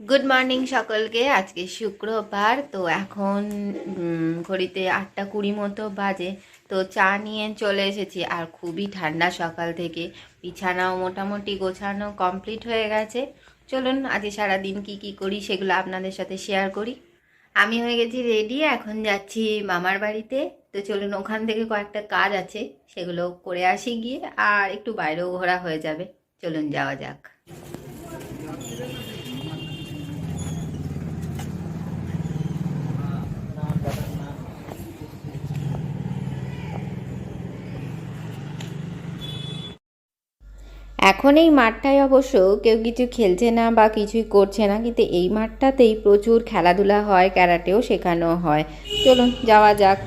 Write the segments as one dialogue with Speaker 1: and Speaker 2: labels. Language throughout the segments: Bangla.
Speaker 1: গুড মর্নিং সকলকে, আজকে শুক্রবার, তো এখন ঘড়িতে আটটা কুড়ি মতো বাজে, তো চা নিয়ে চলে এসেছি, আর খুবই ঠান্ডা সকাল থেকে, বিছানাও মোটামুটি গোছানো কমপ্লিট হয়ে গেছে। চলুন, আজকে সারাদিন কি কি করি সেগুলো আপনাদের সাথে শেয়ার করি। আমি হয়ে গেছি রেডি এখন যাচ্ছি মামার বাড়িতে, তো চলুন, ওখান থেকে কয়েকটা কাজ আছে, সেগুলো করে আসি গিয়ে, আর একটু বাইরেও ঘোরা হয়ে যাবে। চলুন, যাওয়া যাক। এখন এই মাঠটায় অবশ্য কেউ কিছু খেলছে না বা কিছুই করছে না, কিন্তু এই মাঠটাতেই প্রচুর খেলাধুলা হয়, ক্যারাটেও শেখানো হয়। চলুন, যাওয়া যাক।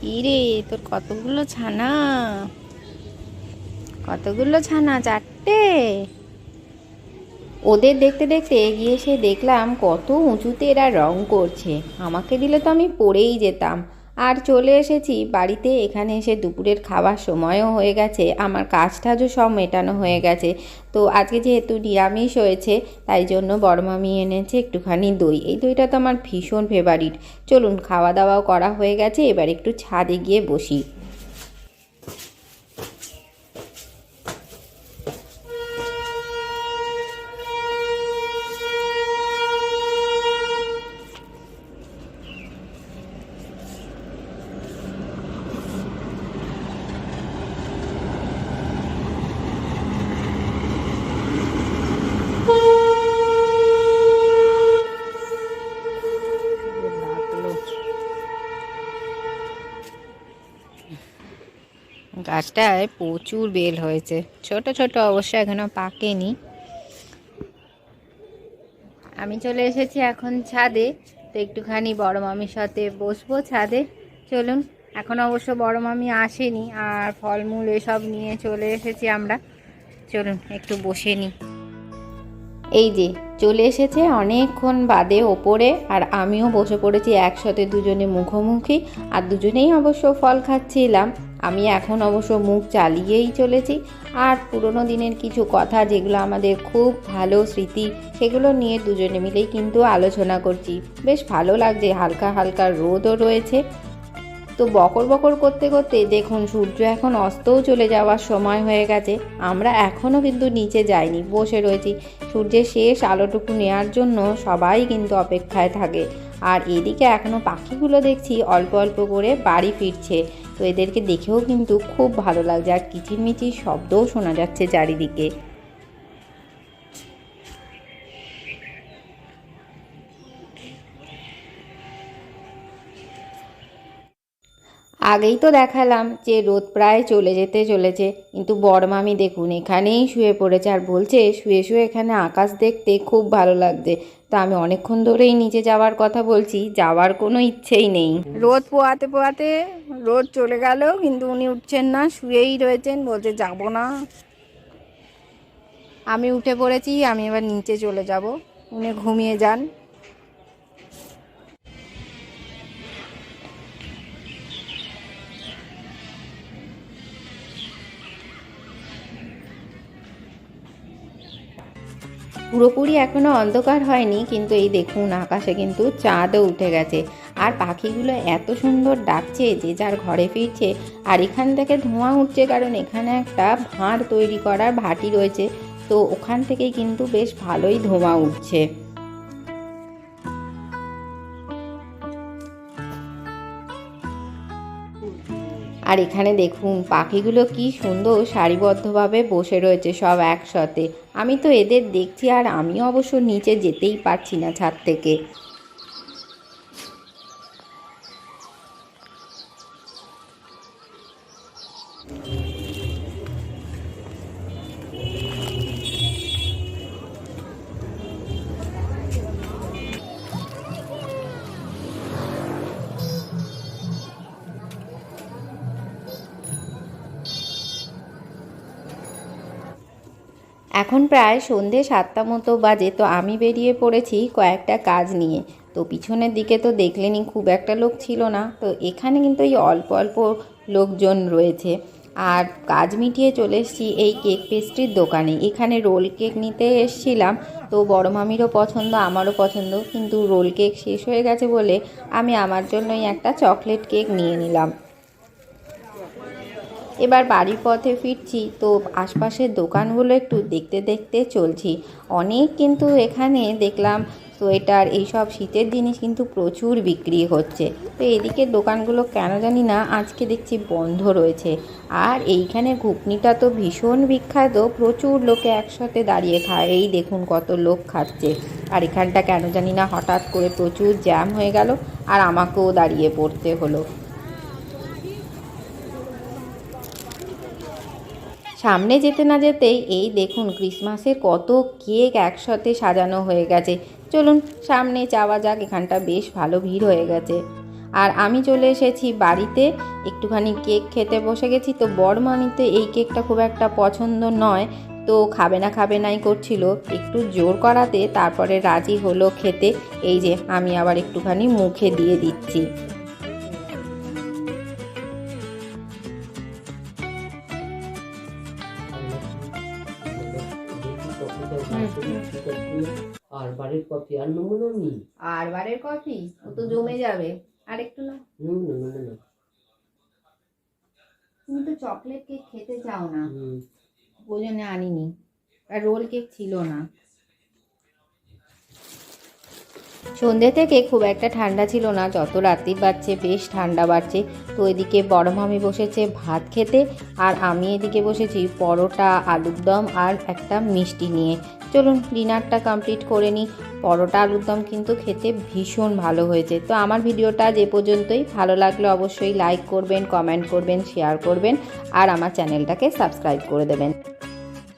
Speaker 1: কি রে তোর কতগুলো ছানা? কতগুলো ছানা? চারটে? ওদের দেখতে দেখতে এগিয়ে এসে দেখলাম কত উঁচুতে এরা রং করছে। আমাকে দিলে তো আমি পড়েই যেতাম। আর চলে এসেছি বাড়িতে, এখানে এসে দুপুরের খাবার সময়ও হয়ে গেছে, আমার কাজ টাজও সব মেটানো হয়ে গেছে। তো আজকে যেহেতু নিরামিষ হয়েছে, তাই জন্য বড় মামি এনেছে একটুখানি দই। এই দইটা তো আমার ভীষণ ফেভারিট চলুন, খাওয়া দাওয়াও করা হয়ে গেছে, এবার একটু ছাদে গিয়ে বসি। গাছটায় প্রচুর বেল হয়েছে। ছোট ছোট অবশ্য এখনও পাকেনি। আমি চলে এসেছি এখন ছাদে। তো একটুখানি বড় মামির সাথে বসবো ছাদে। চলুন, এখন অবশ্য বড় মামি আসেনি আর ফলমূল এসব নিয়ে চলে এসেছি আমরা। চলুন, একটু বসে নিই এই যে, চলে এসেছে অনেকক্ষণ বাদে ওপরে আর আমিও বসে পড়েছি একসাথে দুজনে মুখোমুখি। আর দুজনেই অবশ্য ফল খাচ্ছিলাম। আমি এখন অবশ্য মুখ চালিয়েই চলেছি। আর পুরোনো দিনের কিছু কথা যেগুলো আমাদের খুব ভালো স্মৃতি, সেগুলো নিয়ে দুজনে মিলেই কিন্তু আলোচনা করছি। বেশ ভালো লাগছে, হালকা হালকা রোদও রয়েছে। তো বকর বকর করতে করতে দেখুন, সূর্য এখন অস্তও চলে যাওয়ার সময় হয়ে গেছে। আমরা এখনও কিন্তু নিচে যাইনি, বসে রয়েছি। সূর্যের শেষ আলোটুকু নেওয়ার জন্য সবাই কিন্তু অপেক্ষায় থাকে। আর এদিকে এখনও পাখিগুলো দেখছি অল্প অল্প করে বাড়ি ফিরছে। তো এদেরকে দেখেও কিন্তু খুব ভালো লাগছে। আর কিচিরমিচির শব্দও শোনা যাচ্ছে চারিদিকে। আগেই তো দেখালাম যে রোদ প্রায় চলে যেতে চলেছে, কিন্তু বড় মামি দেখুন, এখানেই শুয়ে পড়েছে আর বলছে, শুয়ে শুয়ে এখানে আকাশ দেখতে খুব ভালো লাগছে। তো আমি অনেকক্ষণ ধরেই নিচে যাওয়ার কথা বলছি, যাওয়ার কোনো ইচ্ছেই নেই। রোদ পোয়াতে পোয়াতে রোদ চলে গেল, কিন্তু উনি উঠছেন না, শুয়েই রয়েছেন, বলছে যাব না। আমি উঠে পড়েছি, আমি এবার নিচে চলে যাব, উনি ঘুমিয়ে যান। পুরোপুরি এখনও অন্ধকার হয়নি, কিন্তু এই দেখুন আকাশে কিন্তু চাঁদও উঠে গেছে। আর পাখিগুলো এত সুন্দর ডাকছে যে যার ঘরে ফিরছে, আর এখান থেকে ধোঁয়া উঠছে কারণ এখানে একটা ভাঁড় তৈরি করার ভাটি রয়েছে, তো ওখান থেকেই কিন্তু বেশ ভালোই ধোঁয়া উঠছে। আর এখানে দেখুন, পাখিগুলো কি সুন্দর সারিবদ্ধভাবে বসে রয়েছে সব একসাথে। আমি তো এদের দেখছি আর আমি অবশ্য নিচে যেতেই পারছি না ছাদ থেকে। এখন প্রায় সন্ধে সাতটা মতো বাজে, তো আমি বেরিয়ে পড়েছি কয়েকটা কাজ নিয়ে। তো পিছনের দিকে তো দেখলেনি, খুব একটা লোক ছিল না। তো এখানে কিন্তু এই অল্প অল্প লোকজন রয়েছে। আর কাজ মিটিয়ে চলে এসেছি এই কেক পেস্ট্রির দোকানে। এখানে রোল কেক নিতে এসেছিলাম, তো বড় মামিরও পছন্দ, আমারও পছন্দ। কিন্তু রোল কেক শেষ হয়ে গেছে বলে আমি আমার জন্যই একটা চকলেট কেক নিয়ে নিলাম। এবার বাড়ির পথে ফিরছি, তো আশপাশের দোকানগুলো একটু দেখতে দেখতে চলছি। অনেক কিন্তু এখানে দেখলাম সোয়েটার, এইসব শীতের জিনিস কিন্তু প্রচুর বিক্রি হচ্ছে। তো এদিকে দোকানগুলো কেন জানি না, আজকে দেখছি বন্ধ রয়েছে। আর এইখানে ঘুগনিটা তো ভীষণ বিখ্যাত, প্রচুর লোকে একসাথে দাঁড়িয়ে খায়। এই দেখুন কত লোক খাচ্ছে। আর এখানটা কেন জানি না, হঠাৎ করে প্রচুর জ্যাম হয়ে গেল, আর আমাকেও দাঁড়িয়ে পড়তে হলো। সামনে যেতে না যেতেই এই দেখুন ক্রিসমাসের কত কেক একসাথে সাজানো হয়ে গেছে। চলুন সামনে যাওয়া যাক, এখানটা বেশ ভালো ভিড় হয়ে গেছে। আর আমি চলে এসেছি বাড়িতে, একটুখানি কেক খেতে বসে গেছি। তো বড় মামিতে এই কেকটা খুব একটা পছন্দ নয়, তো খাবে না খাবে নাই করছিল। একটু জোর করাতে তারপরে রাজি হলো খেতে। এই যে আমি আবার একটুখানি মুখে দিয়ে দিচ্ছি।
Speaker 2: আর বাড়ির কফি আর নমুনা নি
Speaker 1: আর বারের কফি? ও তো জমে যাবে। আর একটু না। তুমি তো চকলেট কেক খেতে চাও না। ওই জন্য আনিনি। আর রোল কেক ছিল না। সন্ধ্যে থেকে খুব একটা ঠান্ডা ছিল না, যত রাত্রি বাড়ছে বেশ ঠান্ডা বাড়ছে। তো এদিকে বড় মামি বসেছে ভাত খেতে, আর আমি এদিকে বসেছি পরোটা, আলুর দম আর একটা মিষ্টি নিয়ে। চলুন ডিনারটা কমপ্লিট করে নিই। পরোটা, আলুর দম কিন্তু খেতে ভীষণ ভালো হয়েছে। তো আমার ভিডিওটা যে পর্যন্তই। ভালো লাগলে অবশ্যই লাইক করবেন কমেন্ট করবেন শেয়ার করবেন, আর আমার চ্যানেলটাকে সাবস্ক্রাইব করে দেবেন।